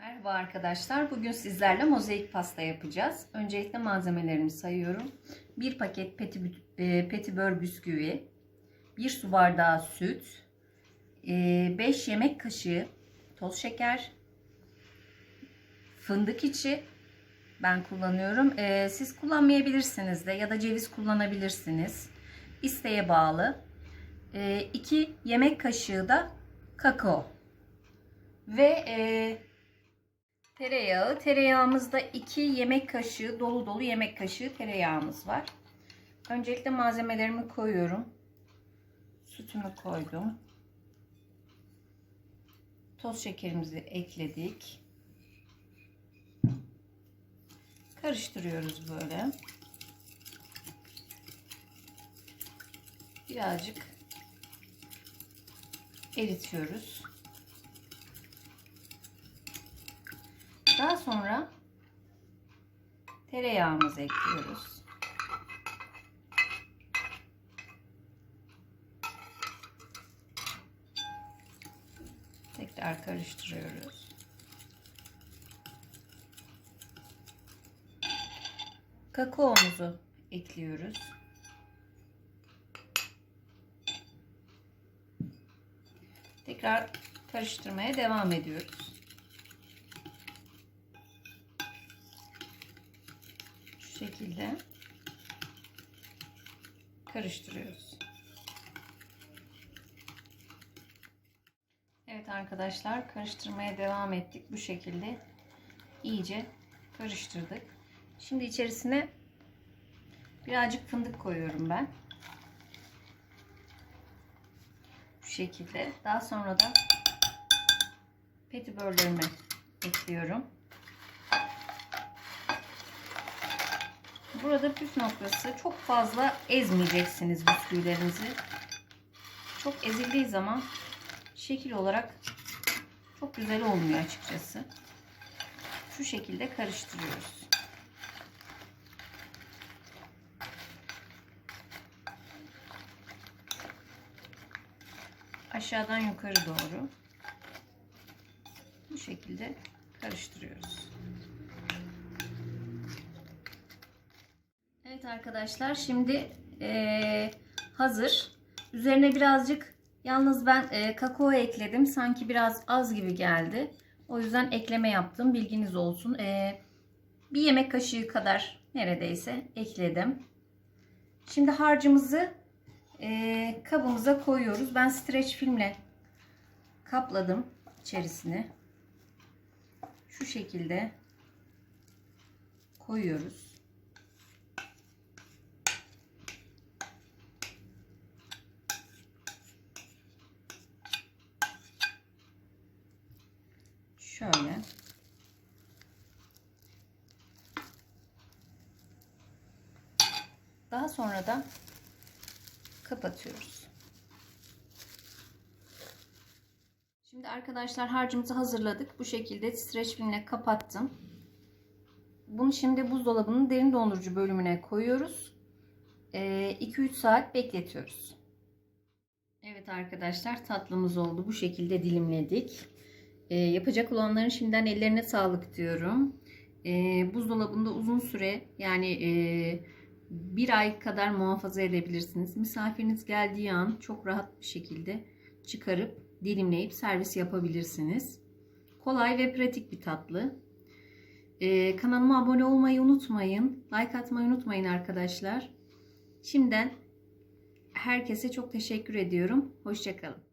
Merhaba arkadaşlar. Bugün sizlerle mozaik pasta yapacağız. Öncelikle malzemelerimi sayıyorum. 1 paket peti, e, petibör bisküvi, 1 su bardağı süt, 5 yemek kaşığı toz şeker, fındık içi ben kullanıyorum. E, Siz kullanmayabilirsiniz de ya da ceviz kullanabilirsiniz. İsteğe bağlı. 2 yemek kaşığı da kakao. Ve e, Tereyağı. Tereyağımızda 2 yemek kaşığı dolu dolu yemek kaşığı tereyağımız var. Öncelikle malzemelerimi koyuyorum. Sütümü koydum. Toz şekerimizi ekledik. Karıştırıyoruz böyle. Birazcık eritiyoruz. Daha sonra tereyağımızı ekliyoruz. Tekrar karıştırıyoruz. Kakaomuzu ekliyoruz. Tekrar karıştırmaya devam ediyoruz. Şekilde karıştırıyoruz. Evet arkadaşlar karıştırmaya devam ettik. Bu şekilde iyice karıştırdık. Şimdi içerisine birazcık fındık koyuyorum ben. Şu şekilde. Daha sonra da petibörlerimi ekliyorum. Burada püf noktası çok fazla ezmeyeceksiniz bisküvilerinizi. Çok ezildiği zaman şekil olarak çok güzel olmuyor açıkçası. Şu şekilde karıştırıyoruz. Aşağıdan yukarı doğru bu şekilde karıştırıyoruz. Evet arkadaşlar şimdi e, hazır. Üzerine birazcık yalnız ben e, kakao ekledim. Sanki biraz az gibi geldi. O yüzden ekleme yaptım. Bilginiz olsun. E, bir yemek kaşığı kadar neredeyse ekledim. Şimdi harcımızı e, kabımıza koyuyoruz. Ben streç filmle kapladım içerisine. Şu şekilde koyuyoruz. Şöyle. Daha sonra da kapatıyoruz. Şimdi arkadaşlar harcımızı hazırladık. Bu şekilde streç filmle kapattım. Bunu şimdi buzdolabının derin dondurucu bölümüne koyuyoruz. 2-3 saat bekletiyoruz. Evet arkadaşlar tatlımız oldu. Bu şekilde dilimledik. E, yapacak olanların şimdiden ellerine sağlık diyorum. E, buzdolabında uzun süre yani e, bir ay kadar muhafaza edebilirsiniz. Misafiriniz geldiği an çok rahat bir şekilde çıkarıp dilimleyip servis yapabilirsiniz. Kolay ve pratik bir tatlı. E, kanalıma abone olmayı unutmayın. Like atmayı unutmayın arkadaşlar. Şimdiden herkese çok teşekkür ediyorum. Hoşçakalın.